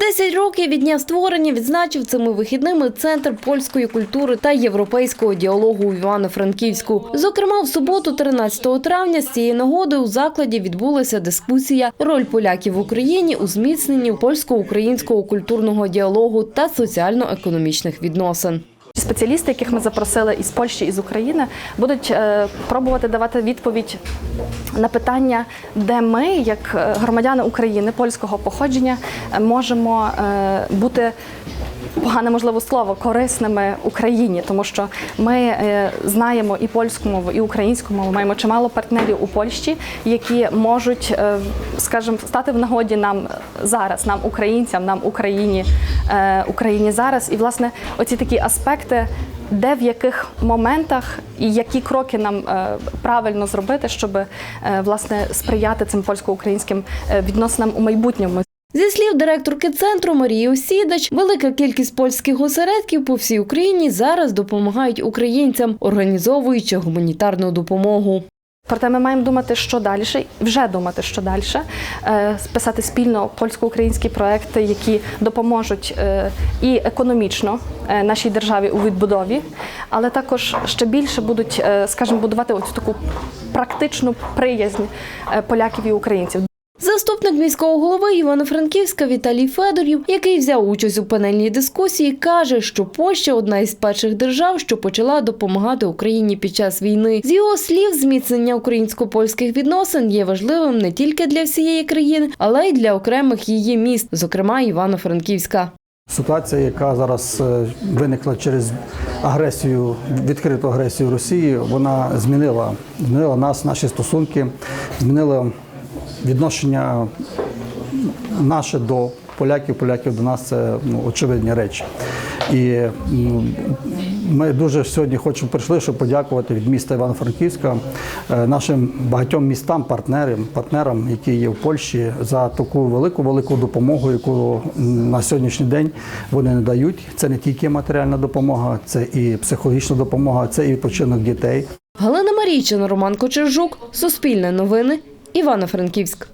Десять років від дня створення відзначив цими вихідними центр польської культури та європейського діалогу у Івано-Франківську. Зокрема, в суботу, 13 травня, з цієї нагоди у закладі відбулася дискусія «Роль поляків в Україні у зміцненні польсько-українського культурного діалогу та соціально-економічних відносин. Спеціалісти, яких ми запросили із Польщі і з України, будуть е, пробувати давати відповідь на питання, де ми, як е, громадяни України польського походження, е, можемо бути. Погане можливо слово корисними Україні, тому що ми е, знаємо і польську мову, і українську мову. Маємо чимало партнерів у Польщі, які можуть, е, скажімо, стати в нагоді нам зараз, нам, українцям, нам Україні, е, Україні зараз. І власне оці такі аспекти, де в яких моментах і які кроки нам правильно зробити, щоб власне сприяти цим польсько-українським відносинам у майбутньому. Зі слів директорки центру Марії Осідач, велика кількість польських осередків по всій Україні зараз допомагають українцям, організовуючи гуманітарну допомогу. Проте ми маємо думати, що далі, вже думати, що далі, е, списати спільно польсько-українські проекти, які допоможуть е, і економічно е, нашій державі у відбудові, але також ще більше будуть, скажімо, будувати ось таку практичну приязнь поляків і українців. Заступник міського голови Івано-Франківська Віталій Федорів, який взяв участь у панельній дискусії, каже, що Польща одна із перших держав, що почала допомагати Україні під час війни. З його слів, зміцнення українсько-польських відносин є важливим не тільки для всієї країни, але й для окремих її міст, зокрема Івано-Франківська. Ситуація, яка зараз е, виникла через агресію, відкриту агресію Росії, вона змінила, змінила нас, наші стосунки, змінила відношення наше до поляків, поляків до нас це ну, очевидні речі. І ну, ми дуже сьогодні хочемо прийшли, щоб подякувати від міста Івано-Франківська е, нашим багатьом містам, партнерам, партнерам, які є в Польщі, за таку велику велику допомогу, яку на сьогоднішній день вони надають. Це не тільки матеріальна допомога, це і психологічна допомога, це і відпочинок дітей. Галина Марійчина, Роман Кочержук, Суспільне новини, Івано-Франківськ.